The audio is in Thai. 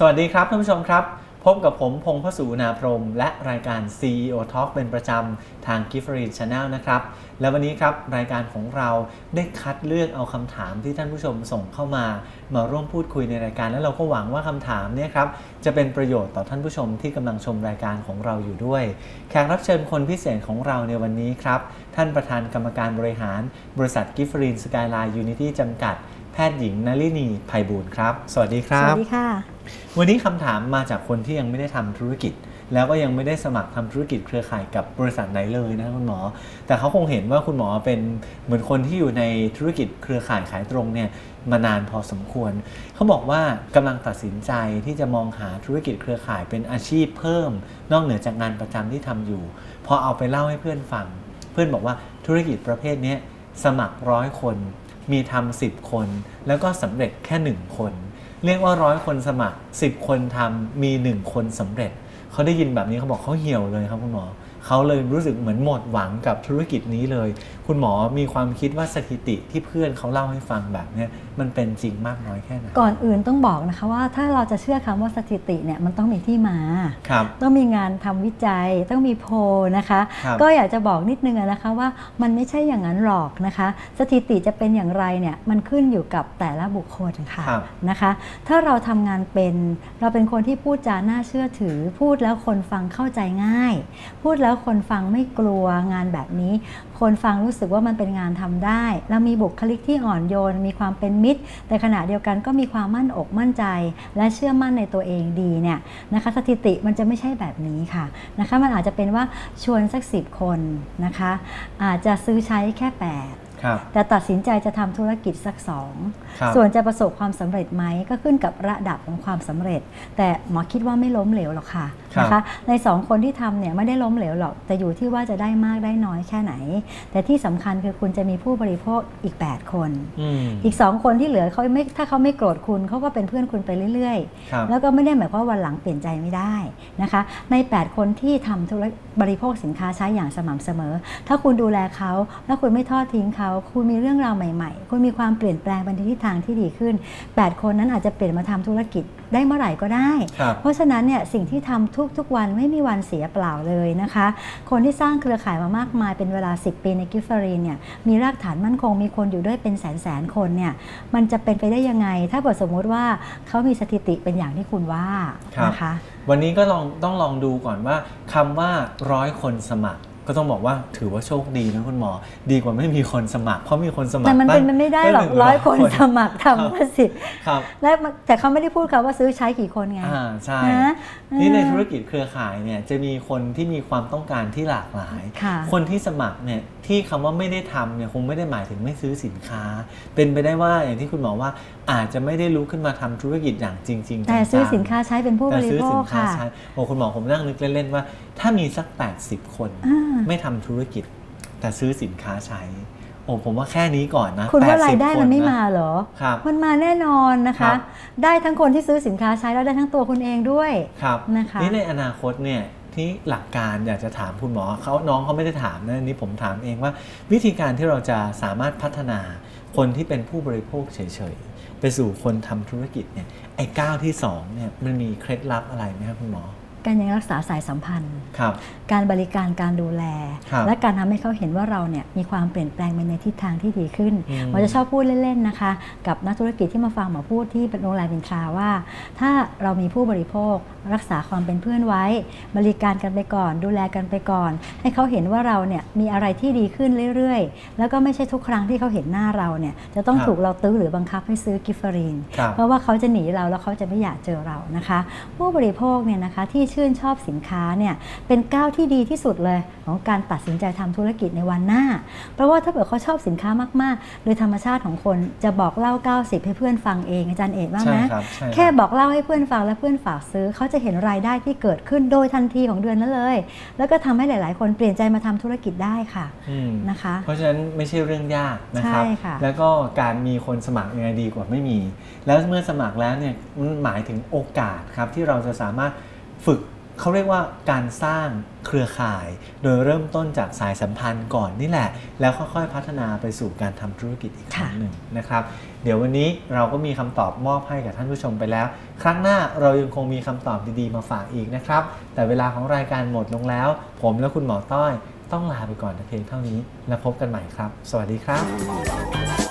สวัสดีครับท่านผู้ชมครับ พบกับผมพงพสูนาพรม และรายการ CEO Talk เป็นประจำทาง g i f f e r i n Channel นะครับ และวันนี้ครับ รายการของเราได้คัดเลือกเอาคำถามที่ท่านผู้ชมส่งเข้ามา มาร่วมพูดคุยในรายการ และเราก็หวังว่าคำถามเนี่ยครับ จะเป็นประโยชน์ต่อท่านผู้ชมที่กำลังชมรายการของเราอยู่ด้วย แขกรับเชิญคนพิเศษของเราในวันนี้ครับท่านประธานกรรมการบริหาร บริษัท g i f f e r i n Skyline Unity จำกัด ทย์หญิงนลินีไพบูลย์ครับ สวัสดีคสรัวับสดีค่ะ วันนี้คำถามมาจากคนที่ยังไม่ได้ทำธุรกิจ แล้วก็ยังไม่ได้สมัครทำธุรกิจเครือข่ายกับบริษัทไหนเลยนะครับคุณหมอ แต่เขาคงเห็นว่าคุณหมอเป็นเหมือนคนที่อยู่ในธุรกิจเครือข่ายขายตรงเนี่ยมานานพอสมควร เขาบอกว่ากำลังตัดสินใจที่จะมองหาธุรกิจเครือข่ายเป็นอาชีพเพิ่ม นอกเหนือจากงานประจำที่ทำอยู่ พอเอาไปเล่าให้เพื่อนฟัง เพื่อนบอกว่าธุรกิจประเภทเนี้ยสมัครร้อยคน มีทำสิบคน แล้วก็สำเร็จแค่หนึ่งคน เรียกว่าร้อยคนสมัครสิบคนทำมีหนึ่งคนสำเร็จ เขาได้ยินแบบนี้เขาบอกเขาเหี่ยวเลยครับคุณหมอ เขาเลยรู้สึกเหมือนหมดหวังกับธุรกิจนี้เลย คุณหมอมีความคิดว่าสถิติที่เพื่อนเขาเล่าให้ฟังแบบเนี้ยมันเป็นจริงมากน้อยแค่ไหนก่อนอื่นต้องบอกนะคะว่าถ้าเราจะเชื่อคำว่าสถิติเนี่ยมันต้องมีที่มาครับต้องมีงานทำวิจัยต้องมีโพลนะคะครับก็อยากจะบอกนิดนึงอะนะคะว่ามันไม่ใช่อย่างนั้นหรอกนะคะ สถิติจะเป็นอย่างไรเนี่ยมันขึ้นอยู่กับแต่ละบุคคลค่ะครับนะคะ ถ้าเราทำงานเป็นเราเป็นคนที่พูดจาน่าเชื่อถือ พูดแล้วคนฟังเข้าใจง่าย พูดแล้วคนฟังไม่กลัวงานแบบนี้ คนฟังรู้สึกว่ามันเป็นงานทำได้ เรามีบุคลิกที่อ่อนโยน มีความเป็นมิตร แต่ขณะเดียวกันก็มีความมั่นอกมั่นใจ และเชื่อมั่นในตัวเองดีเนี่ยนะคะสถิติมันจะไม่ใช่แบบนี้ค่ะนะคะมันอาจจะเป็นว่าชวนสักสิบคนนะคะอาจจะซื้อใช้แค่ 8 แต่ตัดสินใจจะทำธุรกิจสักสองครับส่วนจะประสบความสำเร็จไหมก็ขึ้นกับระดับของความสำเร็จ แต่หมอคิดว่าไม่ล้มเหลวหรอกค่ะครับนะคะในสองคนที่ทำเนี่ยไม่ได้ล้มเหลวหรอก แต่อยู่ที่ว่าจะได้มากได้น้อยแค่ไหน แต่ที่สำคัญคือคุณจะมีผู้บริโภคอีก 8 คนอืมอีก 2 คนที่เหลือเขาไม่ถ้าเขาไม่โกรธคุณเขาก็เป็นเพื่อนคุณไปเรื่อยครับๆแล้วก็ไม่ได้หมายความว่าวันหลังเปลี่ยนใจไม่ได้นะคะ ใน 8 คนที่ทำธุรบริโภคสินค้าใช้อย่างสม่ำเสมอ ถ้าคุณดูแลเขาแล้วคุณไม่ทอดทิ้งเขาคุณมีเรื่องราวใหม่ๆ คุณมีความเปลี่ยนแปลงไปในทิศทางที่ดีขึ้น 8 คนนั้นอาจจะเปลี่ยนมาทำธุรกิจได้เมื่อไหร่ก็ได้ครับเพราะฉะนั้นเนี่ยสิ่งที่ทำทุกๆวันไม่มีวันเสียเปล่าเลยนะคะ คนที่สร้างเครือข่ายมามากมายเป็นเวลา 10 ปีในกิฟเฟอรีนเนี่ยมีรากฐานมั่นคงมีคนอยู่ด้วยเป็นแสนแสนๆคนเนี่ยมันจะเป็นไปได้ยังไง ถ้าเกิดสมมุติว่าเขามีสถิติเป็นอย่างที่คุณว่าครับนะคะวันนี้ก็ลองต้องลองดูก่อนว่าคำว่าร้อยคนสมัคร ก็ต้องบอกว่าถือว่าโชคดีนะคุณหมอ ดีกว่าไม่มีคนสมัคร เพราะมีคนสมัครแต่มันเป็นตั้งไปไม่ได้หรอกตั้งร้อยคน100สมัครครับทำก็สิครับและแต่เขาไม่ได้พูดค่ะว่าซื้อใช้กี่คนไงอ่าใช่นะนี่ในเออธุรกิจเครือข่ายเนี่ยจะมีคนที่มีความต้องการที่หลากหลายค่ะคนที่สมัครเนี่ยที่คำว่าไม่ได้ทำเนี่ยคงไม่ได้หมายถึงไม่ซื้อสินค้า เป็นไปได้ว่าอย่างที่คุณหมอว่าอาจจะไม่ได้ลุกขึ้นมาทำธุรกิจอย่างจริงๆแต่จังๆซื้อสินค้าใช้เป็นผู้บแต่ริซื้อโภสิคนค้าค่ะใช้โอ้คุณหมอผมนั่งนึกเล่นๆว่า ถ้ามีสัก 80 คนอ่าไม่ทำธุรกิจ แต่ซื้อสินค้าใช้โอ้ผมว่าแค่นี้ก่อนนะคุณว่า80รายได้มันไม่คนะมาเหรอครับมันมาแน่นอนนะครัคะบได้ทั้งคนที่ซื้อสินค้าใช้แล้วได้ทั้งตัวคุณเองด้วยครับนะคะนี่ในอนาคตเนี่ยที่หลักการอยากจะถามคุณหมอเขาน้องเขาไม่ได้ถามนะอันนี่ผมถามเองว่า วิธีการที่เราจะสามารถพัฒนาคนที่เป็นผู้บริโภคเฉยๆ ไปสู่คนทำธุรกิจเนี่ยไอ้ก้าวที่สองเนี่ยมันมีเคล็ดลับอะไรไหมครับคุณหมอ การยังรักษาสายสัมพันธ์ ครับ การบริการการดูแล ครับและการทำให้เขาเห็นว่าเราเนี่ยมีความเปลี่ยนแปลงไปในทิศทางที่ดีขึ้นอืม หมอจะชอบพูดเล่นๆนะคะ กับนักธุรกิจที่มาฟังหมอพูดที่เป็นโรงแรมบินทราว่า ถ้าเรามีผู้บริโภค รักษาความเป็นเพื่อนไว้ บริการกันไปก่อน ดูแลกันไปก่อน ให้เขาเห็นว่าเราเนี่ยมีอะไรที่ดีขึ้นเรื่อยๆ แล้วก็ไม่ใช่ทุกครั้งที่เขาเห็นหน้าเราเนี่ยจะต้องครับ ถูกเราตื้อหรือบังคับให้ซื้อกิฟเฟอรีน ครับ เพราะว่าเขาจะหนีเราแล้วเขาจะไม่อยากเจอเรานะคะ ผู้บริโภคเนี่ยนะคะที่ชื่นชอบสินค้าเนี่ยเป็นก้าวที่ดีที่สุดเลยของการตัดสินใจทำธุรกิจในวันหน้า เพราะว่าถ้าเกิดเขาชอบสินค้ามากๆ โดยธรรมชาติของคนจะบอกเล่า 90 ให้เพื่อนฟังเองอาจารย์เอกว่าไหมใช่ครับใช่ครับแค่บอกเล่าให้เพื่อนฟังและเพื่อนฝากซื้อ เขาจะเห็นรายได้ที่เกิดขึ้นโดยทันทีของเดือนนั้นเลย แล้วก็ทำให้หลาย ๆ คนเปลี่ยนใจมาทำธุรกิจได้ค่ะอืมนะคะ เพราะฉะนั้นไม่ใช่เรื่องยากนะครับใช่ค่ะแล้วก็การมีคนสมัครยังไงดีกว่าไม่มี แล้วเมื่อสมัครแล้วเนี่ยมันหมายถึงโอกาสครับที่เราจะสามารถ ฝึกเขาเรียกว่าการสร้างเครือข่าย โดยเริ่มต้นจากสายสัมพันธ์ก่อนนี่แหละ แล้วค่อยๆพัฒนาไปสู่การทำธุรกิจอีกครั้งหนึ่งนะครับ เดี๋ยววันนี้เราก็มีคำตอบมอบให้กับท่านผู้ชมไปแล้ว ครั้งหน้าเรายังคงมีคำตอบดีๆมาฝากอีกนะครับ แต่เวลาของรายการหมดลงแล้ว ผมและคุณหมอต้อย ต้องลาไปก่อนแต่เพียงเท่านี้ แล้วพบกันใหม่ครับ สวัสดีครับ